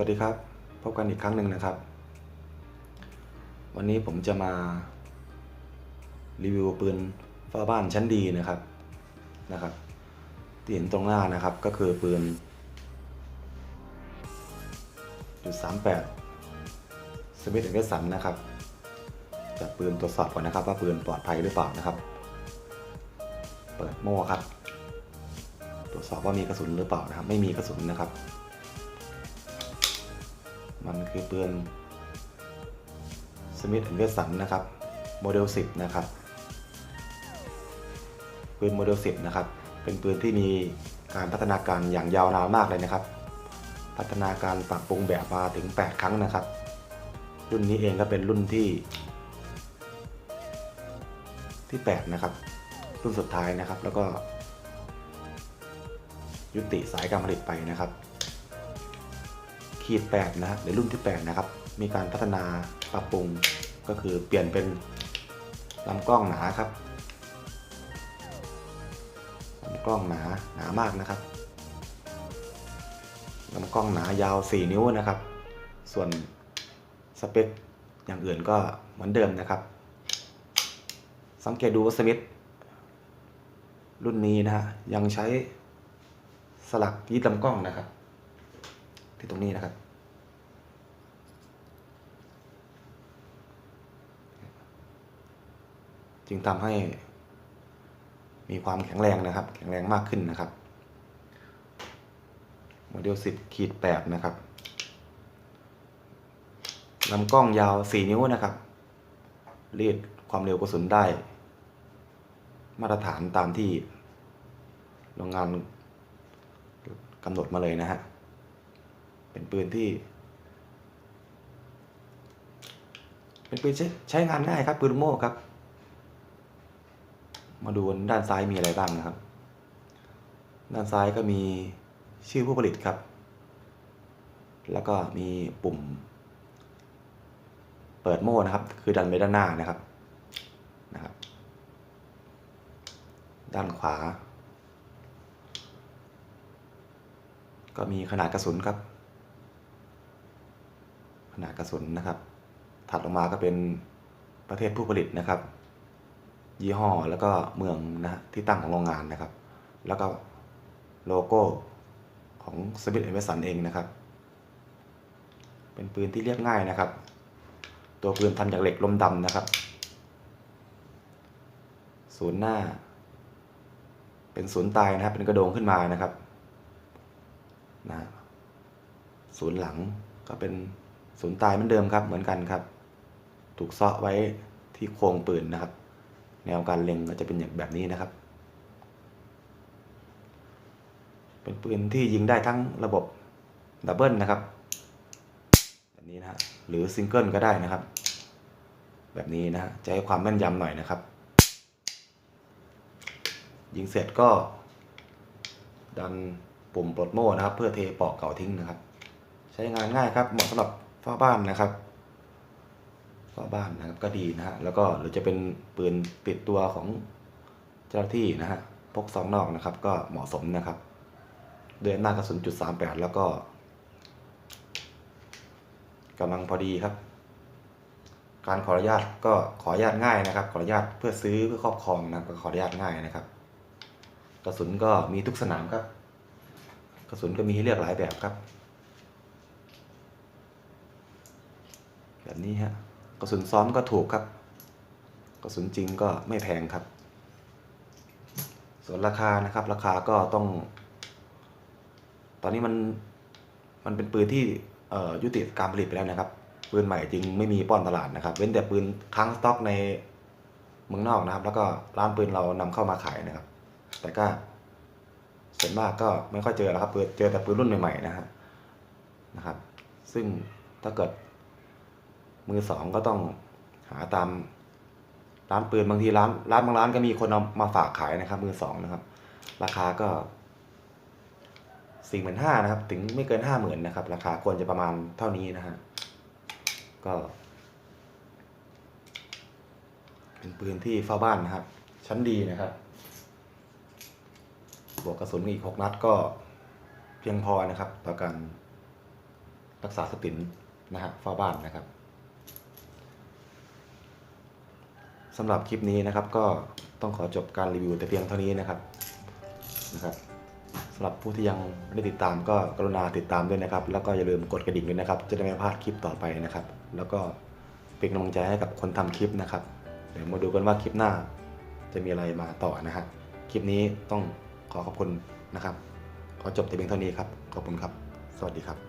วัสดีครับ พบกันอีกครั้งหนึ่งนะครับ วันนี้ผมจะมารีวิวปืนฝ้าบ้านชั้นดีนะครับนะครับ ที่เห็นตรงหน้านะครับก็คือปืนจุดสามแปดสมิธแอนด์สันนะครับจับปืนตรวจสอบก่อนนะครับ ว่าปืนปลอดภัยหรือเปล่านะครับ เปิดโม่ครับ ตรวจสอบว่ามีกระสุนหรือเปล่านะครับ ไม่มีกระสุนนะครับ มันคือปืนสมิธแอนด์เวสันนะครับโมเดล 10 นะครับ ปืนโมเดล 10 นะครับ เป็นปืนที่มีการพัฒนาการอย่างยาวนานมากเลยนะครับ พัฒนาการปรับปรุงแบบมาถึง 8 ครั้งนะครับ รุ่นนี้เองก็เป็นรุ่นที่ ที่ 8 นะครับ รุ่นสุดท้ายนะครับ แล้วก็ ยุติสายการผลิตไปนะครับ ขีด8นะฮะหรือรุ่นที่ 8 นะครับ มีการพัฒนาปรับปรุงก็คือเปลี่ยนเป็นลำกล้องหนาครับลำกล้องหนาหนามากนะครับลำกล้องหนายาว 4 นิ้วนะครับ ส่วนสเปคอย่างอื่นก็เหมือนเดิมนะครับ สังเกตดูว่าสมิธรุ่นนี้นะฮะยังใช้สลักยึดลำกล้องนะครับ ที่ตรงนี้นะครับ จึงทำให้มีความแข็งแรงนะครับ แข็งแรงมากขึ้นนะครับโมเดล 10ขีด8นะครับลำกล้องยาว 4 นิ้วนะครับรีดความเร็วกระสุนได้ มาตรฐานตามที่โรงงานกำหนดมาเลยนะฮะ เป็นปืนที่ เป็นปืนใช้ใช้งานง่ายครับ ปืนโม่ครับ มาดูด้านซ้ายมีอะไรบ้างนะครับ ด้านซ้ายก็มีชื่อผู้ผลิตครับ แล้วก็มีปุ่ม เปิดโม่นะครับ คือดันไปด้านหน้านะครับนะครับ ด้านขวา ก็มีขนาดกระสุนครับ ขนาดกระสุนนะครับ ถัดลงมาก็เป็นประเทศผู้ผลิตนะครับ ยี่ห้อแล้วก็เมืองนะที่ตั้งของโรงงานนะครับ แล้วก็โลโก้ของสมิธเอเวสันเองนะครับ เป็นปืนที่เรียบง่ายนะครับ ตัวปืนทำจากเหล็กลมดำนะครับ ศูนย์หน้า เป็นศูนย์ตายนะครับ เป็นกระโดงขึ้นมานะครับนะศูนย์หลังก็เป็น ศูนย์ตายเหมือนเดิมครับเหมือนกันครับ ถูกเซาะไว้ที่โครงปืนนะครับ แนวการเล็งก็จะเป็นอย่างแบบนี้นะครับ เป็นปืนที่ยิงได้ทั้งระบบดับเบิลนะครับแบบนี้นะฮะหรือซิงเกิลก็ได้นะครับ แบบนี้นะฮะจะให้ความแม่นยำหน่อยนะครับ ยิงเสร็จก็ ดันปุ่มปลดโม่นะครับ เพื่อเทปอกเก่าทิ้งนะครับ ใช้งานง่ายครับเหมาะสำหรับ ฝ้าบ้านนะครับฝ้าบ้านนะครับก็ดีนะฮะแล้วก็หรือจะเป็นปืนติดตัวของเจ้าหน้าที่นะฮะพกซองนอกนะครับ ก็เหมาะสมนะครับด้วยอำนากระสุนจุดสามแปดแล้วก็กำลังพอดีครับ การขออนุญาตก็ขออนุญาตง่ายนะครับ ขออนุญาตเพื่อซื้อเพื่อครอบครองนะก็ขออนุญาตง่ายนะครับ กระสุนก็มีทุกสนามครับ กระสุนก็มีให้เลือกหลายแบบครับ แบบนี้ฮะกระสุนซ้อมก็ถูกครับ กระสุนจริงก็ไม่แพงครับ ส่วนราคานะครับ ราคาก็ต้อง ตอนนี้มันมันเป็นปืนที่ยุติการผลิตไปแล้วนะครับ ปืนใหม่จริงไม่มีป้อนตลาดนะครับ เว้นแต่ปืนค้างสต็อกในเมืองนอกนะครับ แล้วก็ร้านปืนเรานำเข้ามาขายนะครับ แต่ก็ส่วนมากก็ไม่ค่อยเจอแล้วครับเปิดเจอแต่ปืนรุ่นใหม่ๆนะฮะนะครับ ซึ่งถ้าเกิด มือสองก็ต้องหาตามร้านปืนบางทีร้านร้านบางร้านก็มีคนเอามาฝากขายนะครับ มือสองนะครับ ราคาก็สี่หมื่นห้านะครับ ถึงไม่เกินห้าหมื่นนะครับ ราคาควรจะประมาณเท่านี้นะฮะก็ เป็นปืนที่เฝ้าบ้านนะครับ ชั้นดีนะครับ บวกกระสุนอีกหกนัดก็เพียงพอนะครับ ต่อการรักษาสตินนะฮะเฝ้าบ้านนะครับ สำหรับคลิปนี้นะครับ ก็ต้องขอจบการรีวิวแต่เพียงเท่านี้นะครับนะครับสำหรับผู้ที่ยังไม่ได้ติดตามก็กรุณาติดตามด้วยนะครับ แล้วก็อย่าลืมกดกระดิ่งด้วยนะครับ จะได้ไม่พลาดคลิปต่อไปนะครับ แล้วก็เป็นกำลังใจให้กับคนทำคลิปนะครับ เดี๋ยวมาดูกันว่าคลิปหน้า จะมีอะไรมาต่อนะฮะคลิปนี้ต้องขอขอบคุณนะครับ ขอจบแต่เพียงเท่านี้ครับ ขอบคุณครับ สวัสดีครับ